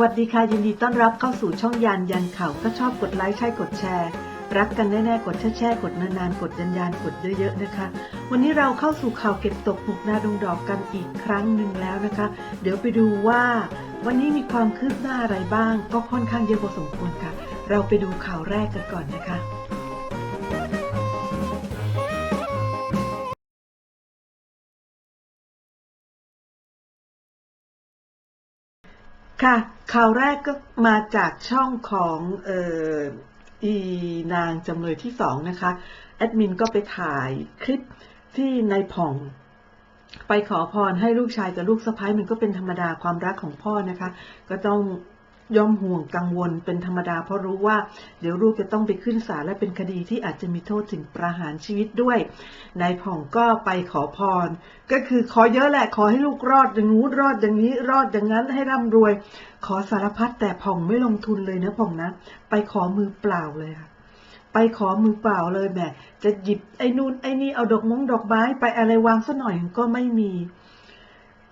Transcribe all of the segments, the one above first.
วัสดีค่ะยินดีต้อนรับเข้าสู่ช่องยานยันข่าวถ้าชอบกดไลค์ใช่กดแชร์ รักกันแน่ๆกดแช่ๆกดนานๆกดยันยันกดเยอะๆนะคะ วันนี้เราเข้าสู่ข่าวเก็บตกหมกนาดงดอกกันอีกครั้งหนึ่งแล้วนะคะ เดี๋ยวไปดูว่า วันนี้มีความคืบหน้าอะไรบ้าง ก็ค่อนข้างเยอะพอสมควรค่ะ เราไปดูข่าวแรกกันก่อนนะคะ ค่ะข่าวแรกก็มาจากช่องของเอ่ออีนางจำเลยที่สองนะคะ แอดมินก็ไปถ่ายคลิปที่นายผ่อง ไปขอพรให้ลูกชายกับลูกสะพ้ายมันก็เป็นธรรมดาความรักของพ่อนะคะ ก็ต้อง ย่อมห่วงกังวลเป็นธรรมดาเพราะรู้ว่า เดี๋ยวลูกจะต้องไปขึ้นศาลและเป็นคดีที่อาจจะมีโทษถึงประหารชีวิตด้วยนายผ่องก็ไปขอพร ก็คือขอเยอะแหละขอให้ลูกรอดอย่างงู้นรอดอย่างนี้รอดอย่างนั้นให้ร่ำรวย ขอสารพัดแต่ผ่องไม่ลงทุนเลยนะผ่องนะ ไปขอมือเปล่าเลยค่ะไปขอมือเปล่าเลยแหมจะหยิบไอ้นู่นไอ้นี่เอาดอกมงดอกไม้ไปอะไรวางซะหน่อยก็ไม่มี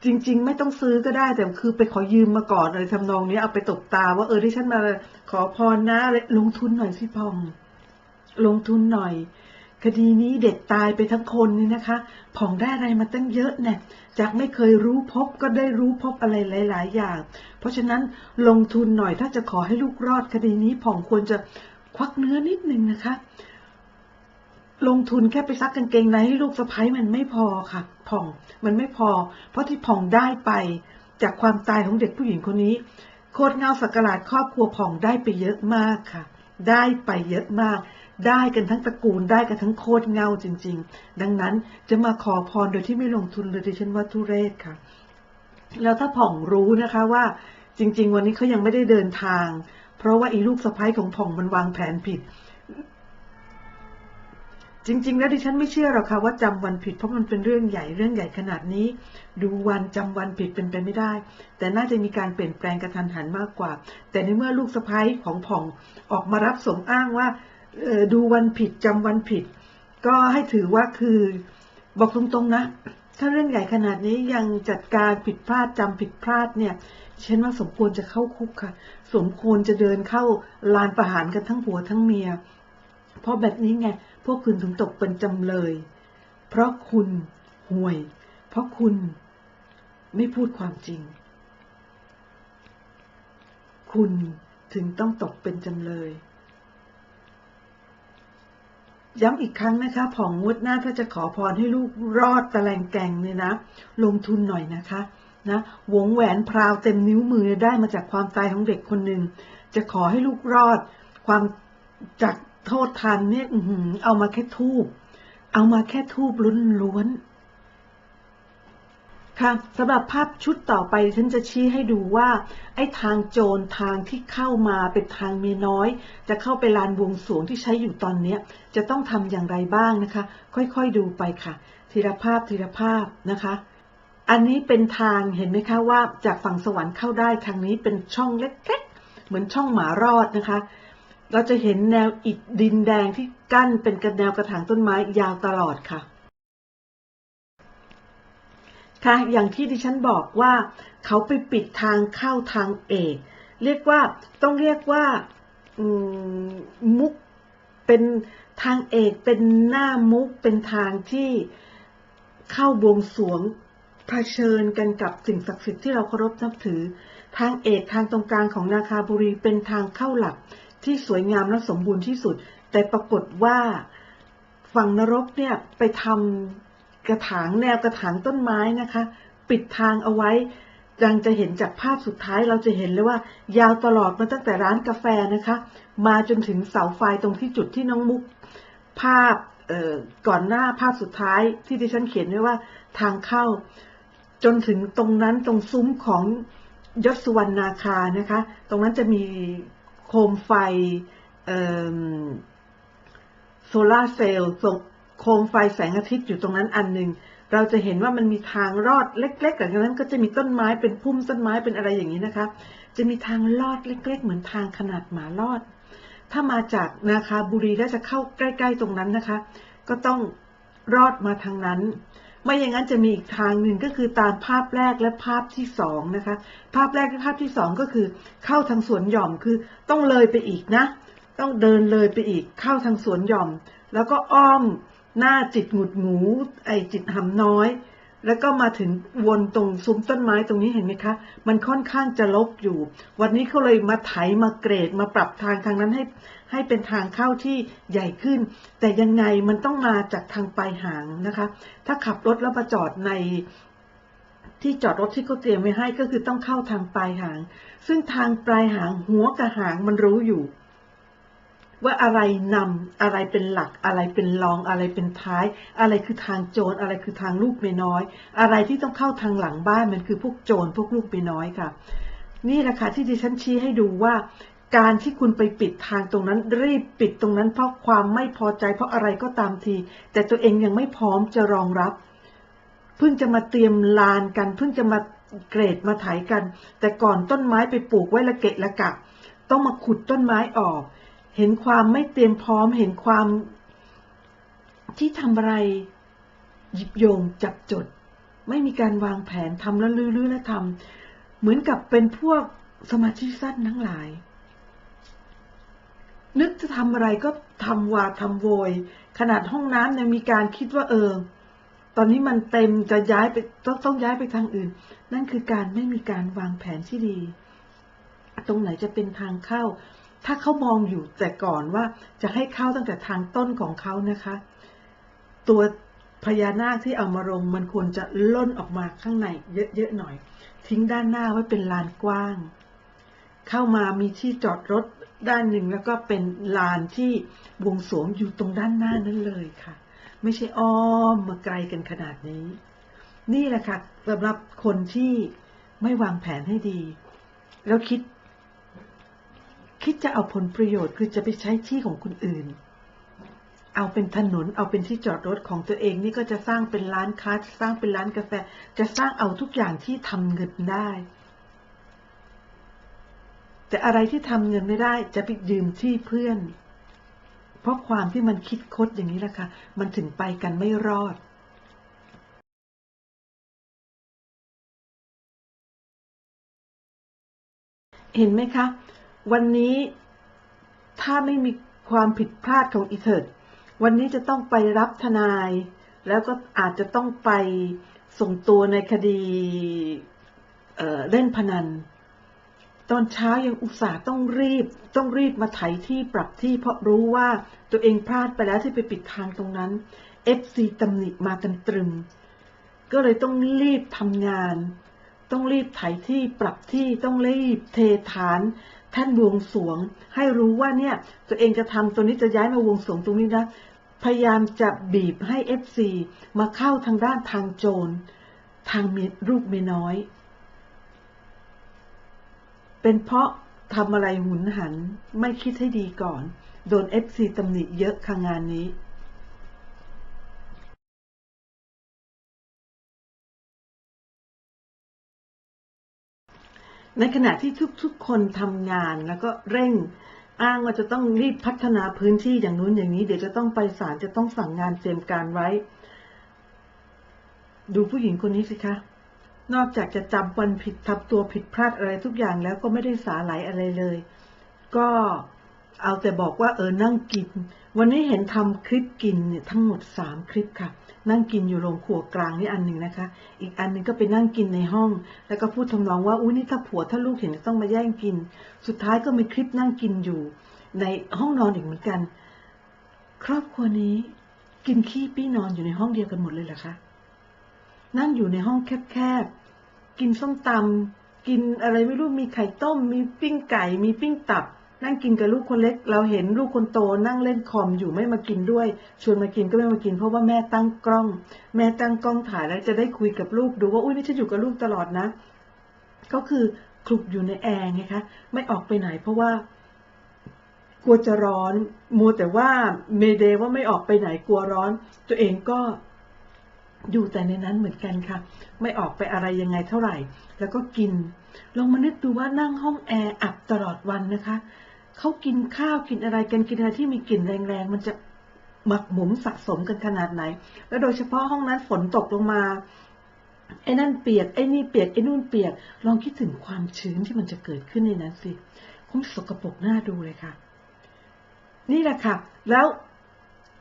จริง ๆ ไม่ต้องซื้อก็ได้แต่คือไปขอยืมมาก่อนอะไรทำนองนี้เอาไปตบตา ว่าเออที่ฉันมาขอพรนะลงทุนหน่อยสิพอง ลงทุนหน่อย คดีนี้เด็กตายไปทั้งคนนี่นะคะ ผ่องได้อะไรมาตั้งเยอะเนี่ยจากไม่เคยรู้พบก็ได้รู้พบอะไรหลาย ๆ อย่าง เพราะฉะนั้นลงทุนหน่อยถ้าจะขอให้ลูกรอดคดีนี้ผ่องควรจะควักเนื้อนิดนึงนะคะ ลงทุนแค่ไปซักกางเกงในให้ลูกสะพ้ายมันไม่พอค่ะ ผ่อง มันไม่พอ เพราะที่ผ่องได้ไป จากความตายของเด็กผู้หญิงคนนี้ โคตรเงาสักการาดครอบครัวผ่องได้ไปเยอะมากค่ะ ได้ไปเยอะมาก ได้กันทั้งตระกูลได้กันทั้งโคตรเงาจริง ๆ ดังนั้นจะมาขอพรโดยที่ไม่ลงทุนเลยดิฉันว่าทุเรศค่ะ แล้วถ้าผ่องรู้นะคะว่า จริง ๆ วันนี้เขายังไม่ได้เดินทาง เพราะว่าอีลูกสะพ้ายของผ่องมันวางแผนผิด จริงๆ แล้วดิฉันไม่เชื่อหรอกค่ะว่าจำวันผิดเพราะมันเป็นเรื่องใหญ่เรื่องใหญ่ขนาดนี้ ดูวันจำวันผิดเป็นไปไม่ได้ แต่น่าจะมีการเปลี่ยนแปลงกระทันหันมากกว่า แต่ในเมื่อลูกสะพ้ายของผ่องออกมารับสมอ้างว่าดูวันผิดจำวันผิด ก็ให้ถือว่าคือบอกตรงๆนะ ถ้าเรื่องใหญ่ขนาดนี้ยังจัดการผิดพลาดจำผิดพลาดเนี่ยฉันว่าสมควรจะเข้าคุกค่ะ สมควรจะเดินเข้าลานประหารกันทั้งผัวทั้งเมีย เพราะแบบนี้ไง พวกคุณถึงตกเป็นจำเลย เพราะคุณห่วย เพราะคุณไม่พูดความจริง คุณถึงต้องตกเป็นจำเลย ย้ำอีกครั้งนะคะผ่องงวดหน้าถ้าจะขอพรให้ลูกรอดตะแลงแกงเนี่ยนะ ลงทุนหน่อยนะคะนะวงแหวนพราวเต็มนิ้วมือได้มาจากความตายของเด็กคนหนึ่ง จะขอให้ลูกรอด ความจาก โทษทันเนี่ยเอามาแค่ทูบเอามาแค่ทูบล้วนล้วนๆค่ะสำหรับภาพชุดต่อไปฉันจะชี้ให้ดูว่า ไอ้ทางโจรทางที่เข้ามาเป็นทางเมียน้อย จะเข้าไปลานบวงสวงที่ใช้อยู่ตอนเนี้ยจะต้องทำอย่างไรบ้างนะคะ ค่อยๆดูไปค่ะ ทีละภาพทีละภาพนะคะ อันนี้เป็นทางเห็นไหมคะว่าจากฝั่งสวรรค์เข้าได้ทางนี้เป็นช่องเล็กๆเหมือนช่องหมารอดนะคะ เราจะเห็นแนวอิฐดินแดงที่กั้นเป็นกระแนวกระถางต้นไม้ยาวตลอดค่ะ ค่ะ อย่างที่ดิฉันบอกว่า เขาไปปิดทางเข้าทางเอก เรียกว่าต้องเรียกว่ามมุกเป็นทางเอกเป็นหน้ามุกเป็นทางที่เข้าบวงสรวงเผชิญกันกับสิ่งศักดิ์สิทธิ์ที่เราเคารพนับถือ ทางเอกทางตรงกลางของนาคาบุรีเป็นทางเข้าหลัก ที่สวยงามและสมบูรณ์ที่สุด แต่ปรากฏว่าฝั่งนรกเนี่ยไปทำกระถางแนวกระถางต้นไม้นะคะ ปิดทางเอาไว้ดังจะเห็นจากภาพสุดท้ายเราจะเห็นเลยว่า ยาวตลอดมาตั้งแต่ร้านกาแฟนะคะ มาจนถึงเสาไฟตรงที่จุดที่น้องมุก ภาพก่อนหน้าภาพสุดท้ายที่ดิฉันเขียนไว้ว่าทางเข้า จนถึงตรงนั้นตรงซุ้มของยศสุวรรณนาคานะคะ ตรงนั้นจะมี โคมไฟโซลาเซลล์โคมไฟแสงอาทิตย์อยู่ตรงนั้นอันหนึ่งเราจะเห็นว่ามันมีทางรอดเล็กๆจากนั้นก็จะมีต้นไม้เป็นพุ่มต้นไม้เป็นอะไรอย่างนี้นะคะ จะมีทางลอดเล็ก ๆ เหมือนทางขนาดหมาลอด ถ้ามาจากนาคาบุรีแล้วจะเข้าใกล้ ๆ ตรงนั้นนะคะ ก็ต้องรอดมาทางนั้น ไม่อย่างนั้นจะมีอีกทางหนึ่งก็คือตามภาพแรกและภาพที่สองนะคะ ภาพแรกและภาพที่สองก็คือเข้าทางสวนหย่อมคือต้องเลยไปอีกนะ ต้องเดินเลยไปอีกเข้าทางสวนหย่อม แล้วก็อ้อมหน้าจิตหงุดหงูไอจิตหำน้อย แล้วก็มาถึงวนตรงซุ้มต้นไม้ตรงนี้เห็นไหมคะ มันค่อนข้างจะลกอยู่ วันนี้เขาเลยมาไถมาเกรดมาปรับทางทางนั้นให้ให้เป็นทางเข้าที่ใหญ่ขึ้น แต่ยังไงมันต้องมาจากทางปลายหางนะคะ ถ้าขับรถแล้วมาจอดในที่จอดรถที่เขาเตรียมไว้ให้ก็คือต้องเข้าทางปลายหาง ซึ่งทางปลายหางหัวกับหางมันรู้อยู่ ว่าอะไรนำอะไรเป็นหลักอะไรเป็นรองอะไรเป็นท้าย อะไรคือทางโจรอะไรคือทางลูกเมียน้อย อะไรที่ต้องเข้าทางหลังบ้านมันคือพวกโจรพวกลูกเมียน้อยค่ะ นี่แหละค่ะที่ดิฉันชี้ให้ดูว่า การที่คุณไปปิดทางตรงนั้น รีบปิดตรงนั้น เพราะความไม่พอใจ เพราะอะไรก็ตามที แต่ตัวเองยังไม่พร้อมจะรองรับเพิ่งจะมาเตรียมลานกันเพิ่งจะมาเกรดมาไถกัน แต่ก่อนต้นไม้ไปปลูกไว้ละเกะละกะ ต้องมาขุดต้นไม้ออก เห็นความไม่เตรียมพร้อม เห็นความที่ทำอะไรหยิบโยงจับจด ไม่มีการวางแผนทำแล้วลื้อๆแล้วทำเหมือนกับเป็นพวกสมาธิสั้นทั้งหลาย นึกจะทำอะไรก็ทำวาทำโวย ขนาดห้องน้ำยังมีการคิดว่าเออ ตอนนี้มันเต็มจะย้ายไปต้องต้องย้ายไปทางอื่น นั่นคือการไม่มีการวางแผนที่ดี ตรงไหนจะเป็นทางเข้า ถ้าเขามองอยู่แต่ก่อนว่าจะให้เข้าตั้งแต่ทางต้นของเขานะคะ ตัวพญานาคที่เอามาลงมันควรจะล่นออกมาข้างในเยอะๆหน่อย ทิ้งด้านหน้าไว้เป็นลานกว้าง เข้ามามีที่จอดรถด้านหนึ่งแล้วก็เป็นลานที่บวงสรวงอยู่ตรงด้านหน้านั้นเลยค่ะ ไม่ใช่อ้อมมาไกลกันขนาดนี้ นี่แหละค่ะสำหรับคนที่ไม่วางแผนให้ดี แล้วคิด คิดจะเอาผลประโยชน์คือจะไปใช้ที่ของคนอื่น เอาเป็นถนนเอาเป็นที่จอดรถของตัวเองนี่ก็จะสร้างเป็นร้านค้าจะสร้างเป็นร้านกาแฟ จะสร้างเอาทุกอย่างที่ทำเงินได้ แต่อะไรที่ทำเงินไม่ได้จะไปยืมที่เพื่อน เพราะความที่มันคิดคดอย่างนี้แหละค่ะมันถึงไปกันไม่รอดเห็นไหมคะ วันนี้ถ้าไม่มีความผิดพลาดของอีเทิร์ดวันนี้จะต้องไปรับทนาย แล้วก็อาจจะต้องไปส่งตัวในคดีเเล่นพนัน ตอนเช้ายังอุตส่าห์ต้องรีบ ต้องรีบมาไถที่ปรับที่เพราะรู้ว่าตัวเองพลาดไปแล้วที่ไปปิดทางตรงนั้น FC ตำหนิมากันตรึม ก็เลยต้องรีบทำงาน ต้องรีบไถที่ปรับที่ต้องรีบเทฐาน ท่านบวงสวง ให้รู้ว่าเนี่ยตัวเองจะทำตัวนี้จะย้ายมาวงสวงตรงนี้นะ พยายามจะบีบให้ FC มาเข้าทางด้านทางโจร ทางมีรูปเมียน้อย เป็นเพราะทำอะไรหุนหันไม่คิดให้ดีก่อน โดน FC ตำหนิเยอะค่ะงานนี้ ในขณะที่ทุกๆคนทำงานแล้วก็เร่งอ้างว่าจะต้องรีบพัฒนาพื้นที่อย่างนู้นอย่างนี้ เดี๋ยวจะต้องไปศาลจะต้องสั่งงานเตรียมการไว้ ดูผู้หญิงคนนี้สิคะ นอกจากจะจำวันผิดทำตัวผิดพลาดอะไรทุกอย่างแล้วก็ไม่ได้สาไหลอะไรเลย ก็ เอาแต่บอกว่าเออนั่งกิน วันนี้เห็นทำคลิปกินเนี่ยทั้งหมดสามคลิปค่ะ นั่งกินอยู่โรงครัวกลางนี่อันหนึ่งนะคะ อีกอันหนึ่งก็ไปนั่งกินในห้อง แล้วก็พูดทำนองว่าอุ้ยนี่ถ้าผัวถ้าลูกเห็นต้องมาแย่งกิน สุดท้ายก็มีคลิปนั่งกินอยู่ ในห้องนอนอีกเหมือนกัน ครอบครัวนี้ กินขี้ปี้นอนอยู่ในห้องเดียวกันหมดเลยเหรอคะนั่งอยู่ในห้องแคบๆกินส้มตำกินอะไรไม่รู้มีไข่ต้ม มีปิ้งไก่ มีปิ้งตับ นั่งกินกับลูกคนเล็ก เราเห็นลูกคนโตนั่งเล่นคอมอยู่ไม่มากินด้วย ชวนมากินก็ไม่มากิน เพราะว่าแม่ตั้งกล้อง แม่ตั้งกล้องถ่ายแล้วจะได้คุยกับลูกดูว่าอุ้ยนี่ฉันอยู่กับลูกตลอดนะ ก็คือคลุกอยู่ในแอร์ไงคะไม่ออกไปไหนเพราะว่า กลัวจะร้อนมัวแต่ว่าเมเดว่าไม่ออกไปไหนกลัวร้อน ตัวเองก็ อยู่แต่ในนั้นเหมือนกันค่ะ ไม่ออกไปอะไรยังไงเท่าไหร่ แล้วก็กิน ลองมานึกดูว่านั่งห้องแอร์อับตลอดวันนะคะเขากินข้าวกินอะไรกันกินอะไรที่มีกลิ่นแรงๆมันจะหมักหมมสะสมกันขนาดไหน แล้วโดยเฉพาะห้องนั้นฝนตกลงมาไอ้นั่นเปียกไอ้นี่เปียกไอ้นู่นเปียก ลองคิดถึงความชื้นที่มันจะเกิดขึ้นในนั้นสิคงสกปรกหน้าดูเลยค่ะ นี่แหละค่ะ แล้ว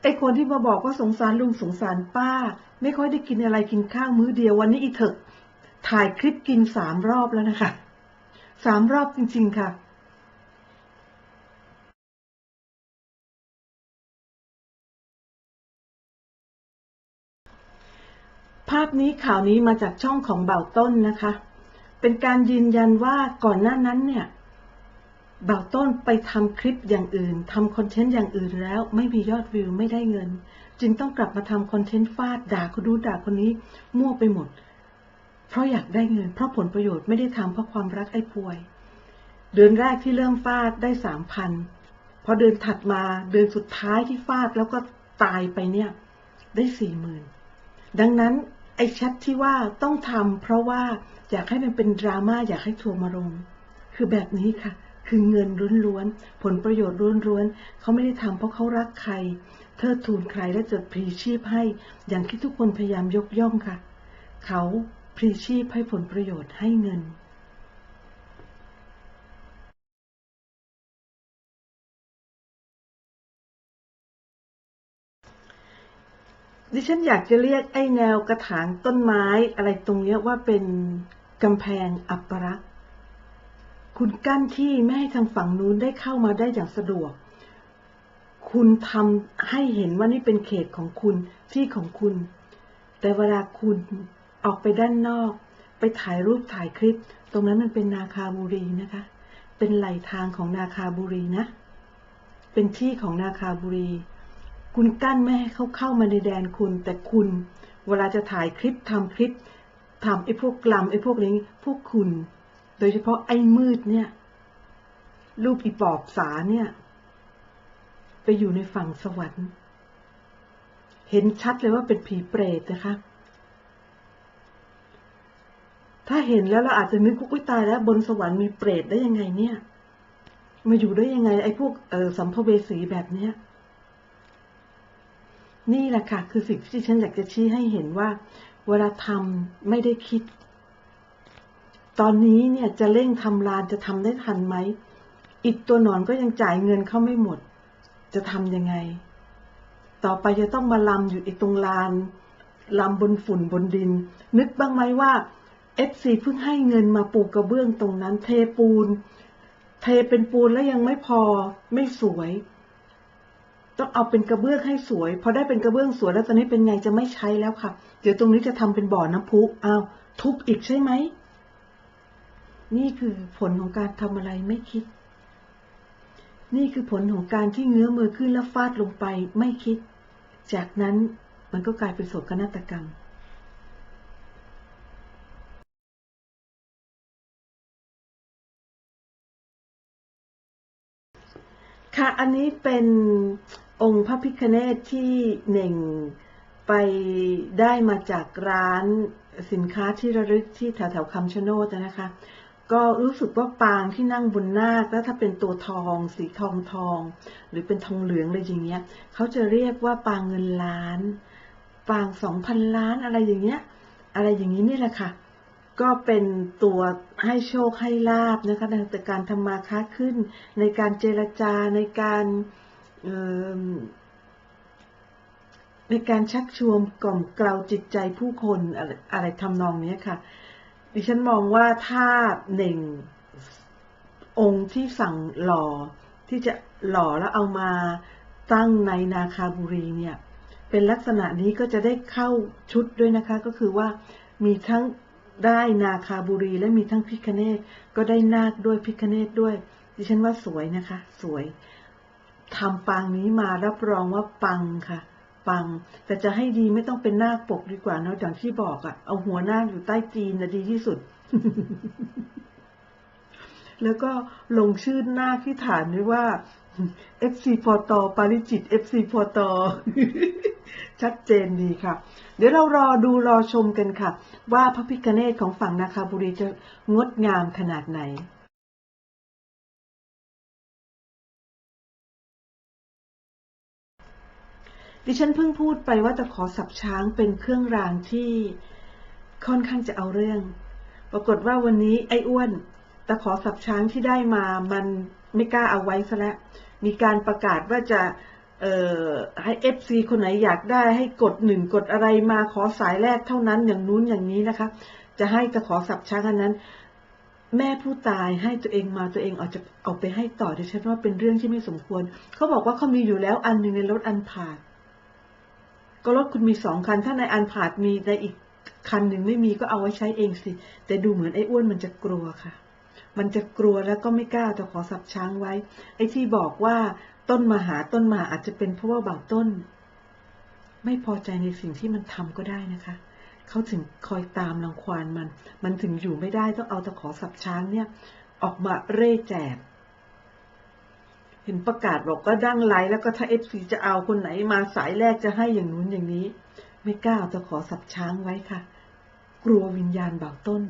ไอคนที่มาบอกว่าสงสารลุงสงสารป้า ไม่ค่อยได้กินอะไรกินข้าวมื้อเดียววันนี้อีเถกถ่ายคลิปกินสามรอบแล้วนะคะสามรอบจริง ๆ ค่ะภาพนี้ข่าวนี้มาจากช่องของเบาต้นนะคะ เป็นการยืนยันว่าก่อนหน้านั้นเนี่ย เบาต้นไปทำคลิปอย่างอื่นทำคอนเทนต์อย่างอื่นแล้วไม่มียอดวิวไม่ได้เงิน จึงต้องกลับมาทำคอนเทนต์ฟาดด่าคนดูด่าคนนี้มั่วไปหมด เพราะอยากได้เงิน เพราะผลประโยชน์ไม่ได้ทำเพราะความรักไอ้ป่วย เดือนแรกที่เริ่มฟาดได้สามพันพอเดือนถัดมาเดือนสุดท้ายที่ฟาดแล้วก็ตายไปเนี่ยได้สี่หมื่นดังนั้นไอ้แชทที่ว่าต้องทำเพราะว่าอยากให้มันเป็นดราม่าอยากให้ทัวร์มาลงคือแบบนี้ค่ะ คือเงินล้วนๆผลประโยชน์ล้วนๆเขาไม่ได้ทำเพราะเขารักใคร เทิดทูนใครและจดพรีชีพให้ อย่างที่ทุกคนพยายามยกย่องค่ะ เขาพรีชีพให้ผลประโยชน์ให้เงินดิฉันอยากจะเรียกไอ้แนวกระถางต้นไม้อะไรตรงเนี้ยว่าเป็นกำแพงอัปรักษ์ คุณกั้นที่ไม่ให้ทางฝั่งนู้นได้เข้ามาได้อย่างสะดวก คุณทำให้เห็นว่านี่เป็นเขตของคุณที่ของคุณ แต่เวลาคุณออกไปด้านนอก ไปถ่ายรูปถ่ายคลิป ตรงนั้นมันเป็นนาคาบุรีนะคะ เป็นไหลทางของนาคาบุรีนะ เป็นที่ของนาคาบุรี คุณกั้นไม่ให้เขาเข้ามาในแดนคุณ แต่คุณเวลาจะถ่ายคลิปทำคลิปทำไอ้พวกกลัมไอ้พวกนี้พวกคุณ โดยเฉพาะไอ้มืดเนี่ย รูปอีปอบสาเนี่ย ไปอยู่ในฝั่งสวรรค์ เห็นชัดเลยว่าเป็นผีเปรตนะคะ ถ้าเห็นแล้วเราอาจจะนึกว่าอุ้ยตายแล้วบนสวรรค์มีเปรตได้ยังไงเนี่ย มาอยู่ได้ยังไง ไอ้พวกเออสัมภเวสีแบบเนี้ยนี่แหละค่ะ คือสิ่งที่ฉันอยากจะชี้ให้เห็นว่า เวลาทำไม่ได้คิด ตอนนี้เนี่ยจะเร่งทำลานจะทำได้ทันไหมอิดตัวหนอนก็ยังจ่ายเงินเข้าไม่หมด จะทำยังไง ต่อไปจะต้องมาลำอยู่อีกตรงลานลำบนฝุ่นบนดิน นึกบ้างไหมว่าเอฟซีเพิ่งให้เงินมาปูกระเบื้องตรงนั้น เทปูน เทเป็นปูนแล้วยังไม่พอไม่สวย ต้องเอาเป็นกระเบื้องให้สวย พอได้เป็นกระเบื้องสวยแล้วตอนนี้เป็นไงจะไม่ใช้แล้วค่ะ เดี๋ยวตรงนี้จะทำเป็นบ่อน้ำพุอ้าวทุบอีกใช่ไหม นี่คือผลของการทำอะไรไม่คิด นี่คือผลของการที่เงื้อมือขึ้นแล้วฟาดลงไปไม่คิด จากนั้นมันก็กลายเป็นโศกนาฏกรรมค่ะ อันนี้เป็นองค์พระพิคเนตที่เน่งไปได้มาจากร้านสินค้าที่ระลึกที่แถวแถวๆคำชะโนดนะคะ ก็รู้สึกว่าปางที่นั่งบนนาคแล้วถ้าเป็นตัวทอง สีทองทอง หรือเป็นทองเหลืองอะไรอย่างเงี้ยเขาจะเรียกว่าปางเงินล้าน ปางสองพันล้านอะไรอย่างเงี้ย อะไรอย่างนี้นี่แหละค่ะ ก็เป็นตัวให้โชคให้ลาบนะคะในการทำมาค้าขึ้น ในการเจรจาในการในการชักชวนกล่อมเกลาจิตใจผู้คนอะไรอะไรทำนองเนี้ยค่ะ ดิฉันมองว่าถ้าหนึ่งองค์ที่สั่งหล่อที่จะหล่อแล้วเอามาตั้งในนาคาบุรีเนี่ย เป็นลักษณะนี้ก็จะได้เข้าชุดด้วยนะคะ ก็คือว่ามีทั้งได้นาคาบุรีและมีทั้งพิคเนตก็ได้นาคด้วยพิคเนตด้วย ดิฉันว่าสวยนะคะ สวยทำปางนี้มารับรองว่าปังค่ะ ปัง แต่จะให้ดีไม่ต้องเป็นหน้าปกดีกว่าเนอะอย่างที่บอกอะเอาหัวหน้าอยู่ใต้จีนนะดีที่สุด แล้วก็ลงชื่อหน้าที่ฐานด้วยว่า FC พอตอปาริจิต FC พอตอชัดเจนดีค่ะ เดี๋ยวเรารอดูรอชมกันค่ะ ว่าพระพิคเนตของฝั่งนาคาบุรีจะงดงามขนาดไหน ดิฉันเพิ่งพูดไปว่าตะขอสับช้างเป็นเครื่องรางที่ค่อนข้างจะเอาเรื่อง ปรากฏว่าวันนี้ไอ้อ้วนตะขอสับช้างที่ได้มา มันไม่กล้าเอาไว้ซะแล้ว มีการประกาศว่าจะให้เอฟซีคนไหนอยากได้ให้กดหนึ่งกดอะไรมาขอสายแรกเท่านั้นอย่างนู้นอย่างนี้นะคะ จะให้ตะขอสับช้างอันนั้น แม่ผู้ตายให้ตัวเองมาตัวเองอาจจะเอาไปให้ต่อดิฉันว่าเป็นเรื่องที่ไม่สมควร เขาบอกว่าเขามีอยู่แล้วอันหนึ่งในรถอันผ่าด ก็รถคุณมีสองคัน ถ้าในอันผาดมีในอีกคันหนึ่งไม่มีก็เอาไว้ใช้เองสิ แต่ดูเหมือนไอ้อ้วนมันจะกลัวค่ะ มันจะกลัวแล้วก็ไม่กล้าจะขอสับช้างไว้ ไอ้ที่บอกว่าต้นมาหาต้นมาอาจจะเป็นเพราะว่าบาวต้น ไม่พอใจในสิ่งที่มันทำก็ได้นะคะ เขาถึงคอยตามรังควานมัน มันถึงอยู่ไม่ได้ต้องเอาตะขอสับช้างเนี่ย ออกมาเร่แจก เห็นประกาศบอกก็ดั้งไลน์แล้วก็ถ้าเอฟซีจะเอาคนไหนมาสายแรกจะให้อย่างนู้นอย่างนี้ ไม่กล้าเอาตะขอสับช้างไว้ค่ะ กลัววิญญาณบาต้น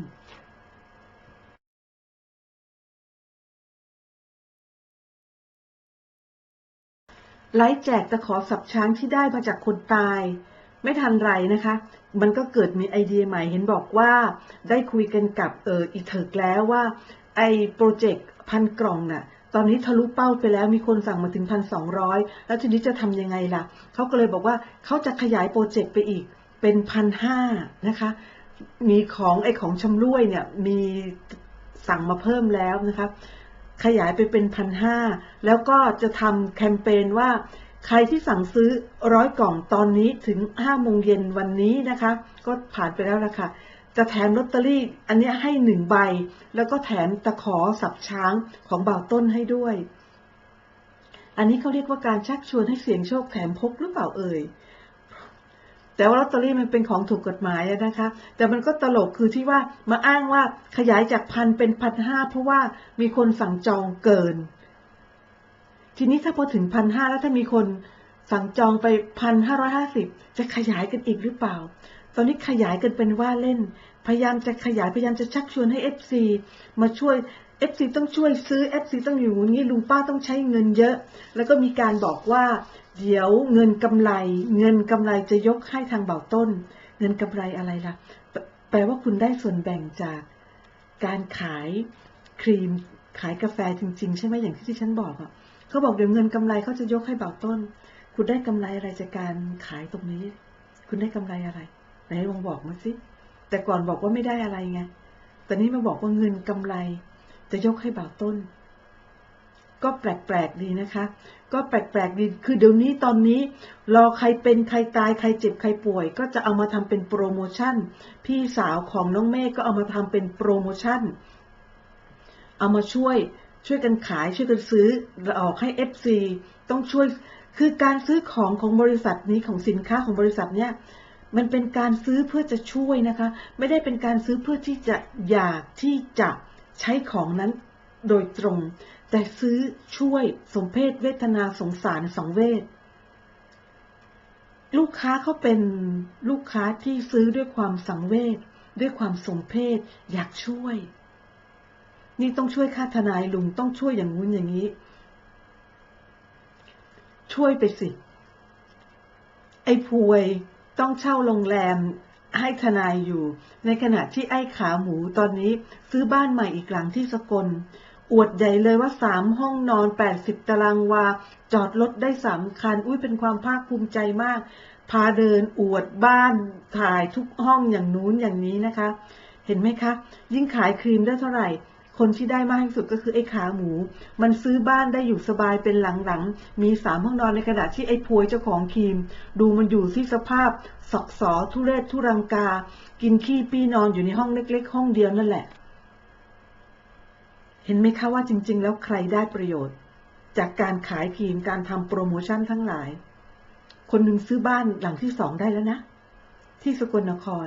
ไลฟ์แจกตะขอสับช้างที่ได้มาจากคนตาย ไม่ทันไรนะคะ มันก็เกิดมีไอเดียใหม่เห็นบอกว่า ได้คุยกันกับเอออีเถิกแล้วว่า ไอโปรเจกต์พันกล่องน่ะ ตอนนี้ทะลุเป้าไปแล้วมีคนสั่งมาถึงพันสองร้อยแล้วทีนี้จะทำยังไงล่ะ เขาก็เลยบอกว่าเขาจะขยายโปรเจกต์ไปอีกเป็นพันห้านะคะ มีของไอของชำร่วยเนี่ยมีสั่งมาเพิ่มแล้วนะคะขยายไปเป็นพันห้าแล้วก็จะทำแคมเปญว่าใครที่สั่งซื้อร้อยกล่องตอนนี้ถึงห้าโมงเย็นวันนี้นะคะ ก็ผ่านไปแล้วละค่ะ จะแถมลอตเตอรี่อันนี้ให้หนึ่งใบ แล้วก็แถมตะขอสับช้างของบ่าวต้นให้ด้วย อันนี้เขาเรียกว่าการชักชวนให้เสี่ยงโชคแถมพกหรือเปล่าเอ่ยแต่ว่าลอตเตอรี่มันเป็นของถูกกฎหมายนะคะ แต่มันก็ตลกคือที่ว่ามาอ้างว่าขยายจากพันเป็นพันห้าเพราะว่ามีคนสั่งจองเกิน ทีนี้ถ้าพอถึงพันห้าแล้วถ้ามีคนสั่งจองไปพันห้าร้อยห้าสิบจะขยายกันอีกหรือเปล่า ตอนนี้ขยายกันเป็นว่าเล่น พยายามจะขยายพยายามจะชักชวนให้เอฟซีมาช่วยเอฟซีต้องช่วยซื้อเอฟซีต้องอยู่อย่างนี้ลุงป้าต้องใช้เงินเยอะ แล้วก็มีการบอกว่า เดี๋ยวเงินกำไร เงินกำไรจะยกให้ทางเบาต้น เงินกำไรอะไรล่ะ แปลว่าคุณได้ส่วนแบ่งจากการขายครีมขายกาแฟจริง ๆ ใช่ไหมอย่างที่ที่ฉันบอกอะเขาบอกเดี๋ยวเงินกำไรเขาจะยกให้เบาต้น คุณได้กำไรอะไรจากการขายตรงนี้ คุณได้กำไรอะไร ไหนลองบอกมาสิ แต่ก่อนบอกว่าไม่ได้อะไรไง แต่นี้มาบอกว่าเงินกำไร จะยกให้เบาต้น ก็แปลกๆดีนะคะ ก็แปลกๆดี คือเดี๋ยวนี้ตอนนี้ รอใครเป็นใครตายใครเจ็บใครป่วย ก็จะเอามาทำเป็นโปรโมชั่น พี่สาวของน้องเมฆก็เอามาทำเป็นโปรโมชั่น เอามาช่วยช่วยกันขายช่วยกันซื้อออกให้ FC ต้องช่วยคือการซื้อของของบริษัทนี้ของสินค้าของบริษัทเนี้ย มันเป็นการซื้อเพื่อจะช่วยนะคะ ไม่ได้เป็นการซื้อเพื่อที่จะอยากที่จะใช้ของนั้นโดยตรง แต่ซื้อช่วยสมเพศเวทนาสงสารสังเวชลูกค้าเขาเป็นลูกค้าที่ซื้อด้วยความสังเวชด้วยความสมเพศอยากช่วย นี่ต้องช่วยค่าทนายลุงต้องช่วยอย่างงู้นอย่างนี้ ช่วยไปสิ ไอ้พวย ต้องเช่าโรงแรมให้ทนายอยู่ ในขณะที่ไอ้ขาหมูตอนนี้ซื้อบ้านใหม่อีกหลังที่สกล อวดใหญ่เลยว่าสามห้องนอนแปดสิบตารางวา จอดรถได้สามคัน อุ้ยเป็นความภาคภูมิใจมาก พาเดินอวดบ้านถ่ายทุกห้องอย่างนู้นอย่างนี้นะคะ เห็นไหมคะ ยิ่งขายครีมได้เท่าไหร่ คนที่ได้มากที่สุดก็คือไอ้ขาหมู มันซื้อบ้านได้อยู่สบายเป็นหลังๆ มีสามห้องนอนในขณะที่ไอ้พวยเจ้าของครีม ดูมันอยู่ที่สภาพสอกสอทุเรศทุรังกา กินขี้ปี้นอนอยู่ในห้องเล็กๆ ห้องเดียวนั่นแหละ เห็นไหมคะว่าจริง ๆ แล้วใครได้ประโยชน์ จากการขายครีมการทำโปรโมชั่นทั้งหลาย คนหนึ่งซื้อบ้านหลังที่สองได้แล้วนะ ที่สกลนคร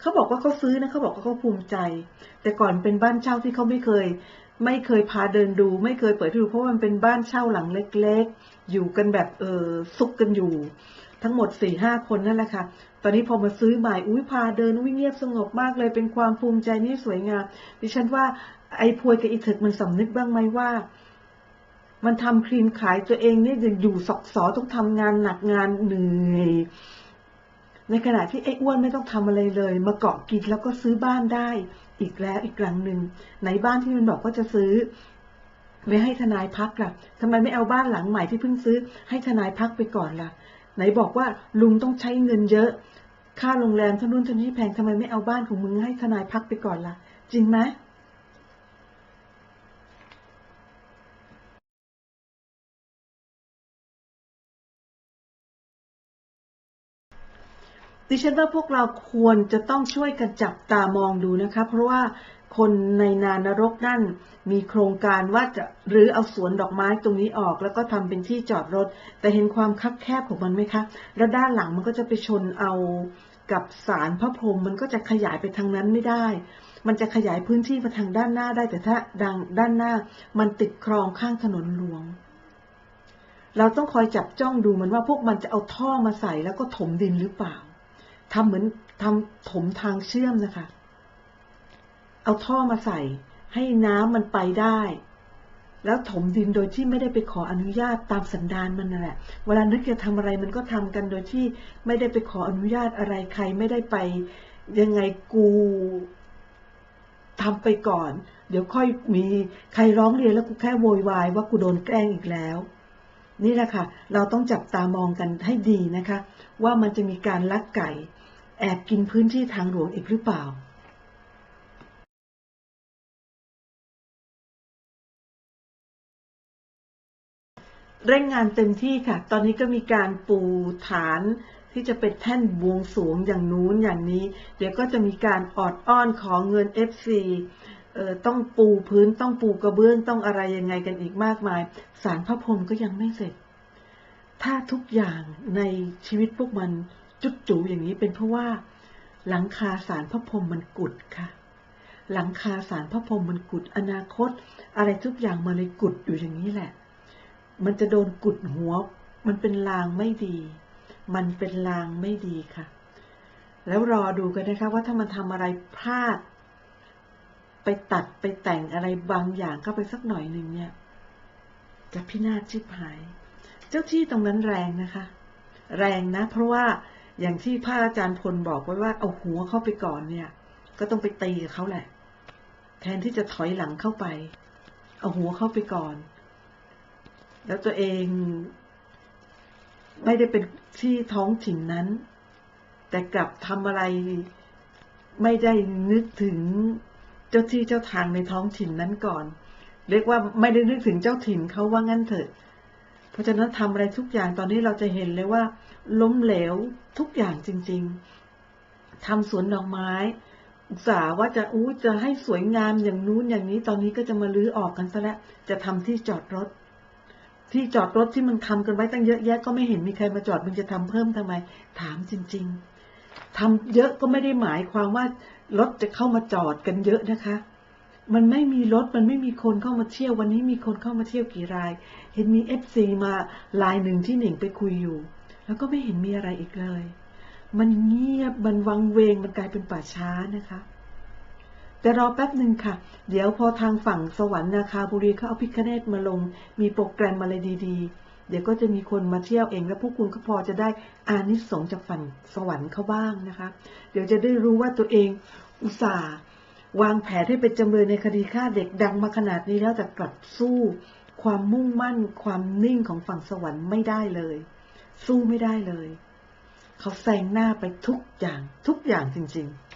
เขาบอกว่าเขาซื้อนะเขาบอกว่าเขาภูมิใจ แต่ก่อนเป็นบ้านเช่าที่เขาไม่เคย ไม่เคยพาเดินดู ไม่เคยเปิดดูเพราะมันเป็นบ้านเช่าหลังเล็กๆ อยู่กันแบบเออซุกกันอยู่ ทั้งหมดสี่ห้าคนนั่นแหละค่ะ ตอนนี้พอมาซื้อใหม่อุ้ยพาเดินอุ้ยเงียบสงบมากเลย เป็นความภูมิใจนี่สวยงามดิฉันว่าไอ้พวยกับอีเถิกมันสำนึกบ้างไหมว่า มันทำครีมขายตัวเองเนี่ยอยู่สอกสอต้องทำงานหนักงานเหนื่อย ในขณะที่ไอ้อ้วนไม่ต้องทำอะไรเลย มาเกาะกินแล้วก็ซื้อบ้านได้ อีกแล้วอีกหลังหนึ่งไหนบ้านที่มันบอกว่าจะซื้อไม่ให้ทนายพักล่ะทำไมไม่เอาบ้านหลังใหม่ที่เพิ่งซื้อ ให้ทนายพักไปก่อนล่ะ ไหนบอกว่าลุงต้องใช้เงินเยอะ ค่าโรงแรมท่านู้นท่านี้แพงทำไมไม่เอาบ้านของมึงให้ทนายพักไปก่อนล่ะ จริงไหม ดิฉันว่าพวกเราควรจะต้องช่วยกันจับตามองดูนะคะ เพราะว่าคนในนานรกนั่นมีโครงการว่าจะหรือเอาสวนดอกไม้ตรงนี้ออก แล้วก็ทำเป็นที่จอดรถ แต่เห็นความคับแคบของมันไหมคะ แล้วด้านหลังมันก็จะไปชนเอากับสารพระพรหมมันก็จะขยายไปทางนั้นไม่ได้ มันจะขยายพื้นที่มาทางด้านหน้าได้แต่ถ้าดังด้านหน้ามันติดคลองข้างถนนหลวง เราต้องคอยจับจ้องดูมันว่าพวกมันจะเอาท่อมาใส่แล้วก็ถมดินหรือเปล่า ทำเหมือนทำถมทางเชื่อมนะคะ เอาท่อมาใส่ให้น้ำมันไปได้ แล้วถมดินโดยที่ไม่ได้ไปขออนุญาตตามสันดานมันนั่นแหละ เวลานึกจะทำอะไรมันก็ทำกันโดยที่ไม่ได้ไปขออนุญาตอะไรใครไม่ได้ไป ยังไงกูทำไปก่อน เดี๋ยวค่อยมีใครร้องเรียนแล้วกูแค่โวยวายว่ากูโดนแกล้งอีกแล้ว นี่แหละค่ะ เราต้องจับตามองกันให้ดีนะคะ ว่ามันจะมีการลักไก่ แอบกินพื้นที่ทางหลวงอีกหรือเปล่าเร่งงานเต็มที่ค่ะ ตอนนี้ก็มีการปูฐานที่จะเป็นแท่นบวงสรวงอย่างนู้นอย่างนี้ เดี๋ยวก็จะมีการออดอ้อนขอเงิน FC เอ่อต้องปูพื้นต้องปูกระเบื้องต้องอะไรยังไงกันอีกมากมาย สารพระพรมก็ยังไม่เสร็จ ถ้าทุกอย่างในชีวิตพวกมัน จุดจูอย่างนี้เป็นเพราะว่า หลังคาสารพระพรมมันกุดค่ะ หลังคาสารพระพรมมันกุด อนาคต อะไรทุกอย่างมันเลยกุดอยู่อย่างนี้แหละ มันจะโดนกุดหัว มันเป็นลางไม่ดี มันเป็นลางไม่ดีค่ะ แล้วรอดูกันนะคะว่าถ้ามันทำอะไรพลาด ไปตัดไปแต่งอะไรบางอย่างเข้าไปสักหน่อยหนึ่งเนี่ย จะพินาศชิบหาย เจ้าที่ตรงนั้นแรงนะคะ แรงนะ เพราะว่า อย่างที่พระอาจารย์พลบอกไว้ว่าเอาหัวเข้าไปก่อนเนี่ย ก็ต้องไปตีกับเขาแหละ แทนที่จะถอยหลังเข้าไป เอาหัวเข้าไปก่อน แล้วตัวเองไม่ได้เป็นที่ท้องถิ่นนั้น แต่กลับทำอะไรไม่ได้นึกถึงเจ้าที่เจ้าทางในท้องถิ่นนั้นก่อน เรียกว่าไม่ได้นึกถึงเจ้าถิ่นเขาว่างั้นเถอะ ราะฉะนั้นทำอะไรทุกอย่างตอนนี้เราจะเห็นเลยว่า ล้มเหลวทุกอย่างจริง ๆทำสวนดอกไม้อุตส่าห์ว่าจะอู้จะให้สวยงามอย่างนู้นอย่างนี้ตอนนี้ก็จะมาลื้อออกกันซะแล้วจะทำที่จอดรถ ที่จอดรถที่มันทำกันไว้ตั้งเยอะแยะก็ไม่เห็นมีใครมาจอดมึงจะทำเพิ่มทำไม ถามจริง ๆทำเยอะก็ไม่ได้หมายความว่ารถจะเข้ามาจอดกันเยอะนะคะ มันไม่มีรถมันไม่มีคนเข้ามาเที่ยววันนี้มีคนเข้ามาเที่ยวกี่ราย เห็นมีเอฟซีมาลายหนึ่งที่หนิงไปคุยอยู่ แล้วก็ไม่เห็นมีอะไรอีกเลย มันเงียบมันวังเวงมันกลายเป็นป่าช้านะคะ แต่รอแป๊บหนึ่งค่ะ เดี๋ยวพอทางฝั่งสวรรค์นาคาบุรีเขาเอาพิคเนตมาลง มีโปรแกรมอะไรดีๆ เดี๋ยวก็จะมีคนมาเที่ยวเอง แล้วพวกคุณก็พอจะได้อานิสงส์จากฝั่งสวรรค์เขาบ้างนะคะ เดี๋ยวจะได้รู้ว่าตัวเองอุตส่าห์ วางแผนให้เป็นจำเลยในคดีฆ่าเด็กดังมาขนาดนี้แล้วแต่กลับสู้ ความมุ่งมั่น ความนิ่งของฝั่งสวรรค์ไม่ได้เลย สู้ไม่ได้เลย เขาแซงหน้าไปทุกอย่างทุกอย่างจริง ๆ